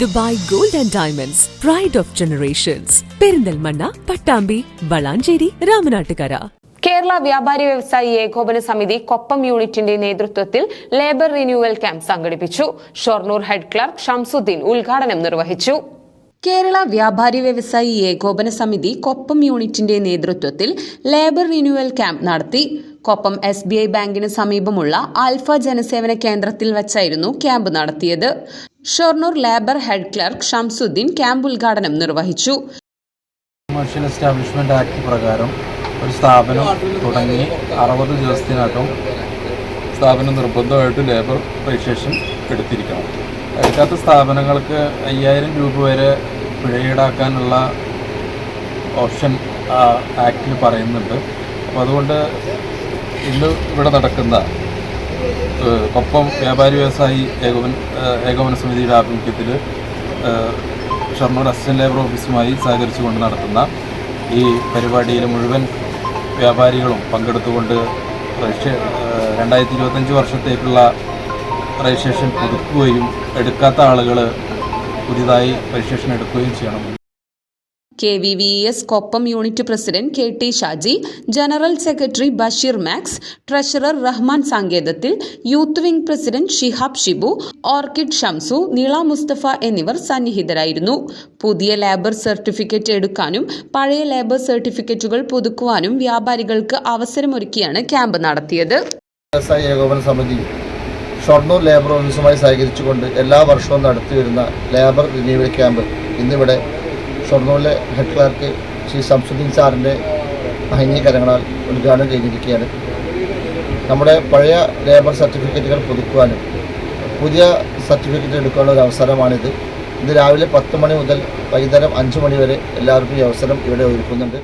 Dubai gold and diamonds pride of generations Perinthalmanna Pattambi Valanchery Ramanattukara. Kerala Vyapari Vyavasayi Ekopana സമിതി കൊപ്പം യൂണിറ്റിന്റെ നേതൃത്വത്തിൽ labour renewal camp സംഘടിപ്പിച്ചു. Shoranur head clerk Shamsuddin ഉദ്ഘാടനം നിർവഹിച്ചു. കേരള വ്യാപാരി വ്യവസായി ഏകോപന സമിതി കൊപ്പം യൂണിറ്റിന്റെ നേതൃത്വത്തിൽ ലേബർ റിന്യൂവൽ ക്യാമ്പ് നടത്തി. കൊപ്പം എസ് ബി ഐ ബാങ്കിന് സമീപമുള്ള ആൽഫ ജനസേവന കേന്ദ്രത്തിൽ വച്ചായിരുന്നു ക്യാമ്പ് നടത്തിയത്. Shoranur labour head clerk Shamsuddin camp ഉദ്ഘാടനം നിർവഹിച്ചു. കൊമേഴ്ഷ്യൽ എസ്റ്റാബ്ലിഷ്മെന്റ് ആക്ട് പ്രകാരം ഒരു സ്ഥാപനം തുടങ്ങി അറുപത് ദിവസത്തിനകം സ്ഥാപനം നിർബന്ധമായിട്ട് ലേബർ രജിസ്ട്രേഷൻ എടുത്തിരിക്കണം. എടുക്കാത്ത സ്ഥാപനങ്ങൾക്ക് അയ്യായിരം രൂപ വരെ പിഴ ഈടാക്കാനുള്ള ഓപ്ഷൻ ആക്ടിൽ പറയുന്നുണ്ട്. അപ്പോൾ അതുകൊണ്ട് ഇന്ന് ഇവിടെ നടക്കുന്ന കൊപ്പം വ്യാപാരി വ്യവസായി ഏകോപന ഏകോപന സമിതിയുടെ ആഭിമുഖ്യത്തിൽ ഷൊർണൂർ അസിസ്റ്റന്റ് ലേബർ ഓഫീസുമായി സഹകരിച്ചുകൊണ്ട് നടത്തുന്ന ഈ പരിപാടിയിൽ മുഴുവൻ വ്യാപാരികളും പങ്കെടുത്തുകൊണ്ട് രണ്ടായിരത്തി ഇരുപത്തഞ്ച് വർഷത്തേക്കുള്ള രജിസ്ട്രേഷൻ പുതുക്കുകയും എടുക്കാത്ത ആളുകൾ പുതിയതായി രജിസ്ട്രേഷൻ എടുക്കുകയും ചെയ്യണം. K V V S Koppam unit president K T Shaji general secretary Basheer max treasurer Rahman സാങ്കേതത്തിൽ youth wing president Shihab Shibu orchid Shamsu നീള മുസ്തഫ എന്നിവർ സന്നിഹിതരായിരുന്നു. പുതിയ ലേബർ സർട്ടിഫിക്കറ്റ് എടുക്കാനും പഴയ ലേബർ സർട്ടിഫിക്കറ്റുകൾ പുതുക്കുവാനും വ്യാപാരികൾക്ക് അവസരമൊരുക്കിയാണ് ക്യാമ്പ് നടത്തിയത്. ഷൊർണൂർ ലേബർ ഓഫീസുമായി സഹകരിച്ചുകൊണ്ട് എല്ലാ വർഷവും നടത്തിവരുന്ന ലേബർ റിന്യൂവൽ ക്യാമ്പ് ഇന്നിവിടെ ഷൊർണൂരിലെ ഹെഡ് ക്ലാർക്ക് ശ്രീ ശംസുദ്ദീൻ സാറിന്റെ മഹനീയകരങ്ങളാൽ ഉദ്ഘാടനം ചെയ്തിരിക്കുകയാണ്. നമ്മുടെ പഴയ ലേബർ സർട്ടിഫിക്കറ്റുകൾ പുതുക്കുവാനും പുതിയ സർട്ടിഫിക്കറ്റ് എടുക്കാനുള്ള ഒരു അവസരമാണിത്. ഇത് രാവിലെ പത്ത് മണി മുതൽ വൈകുന്നേരം അഞ്ച് മണി വരെ എല്ലാവർക്കും ഈ അവസരം ഇവിടെ ഒരുക്കുന്നുണ്ട്.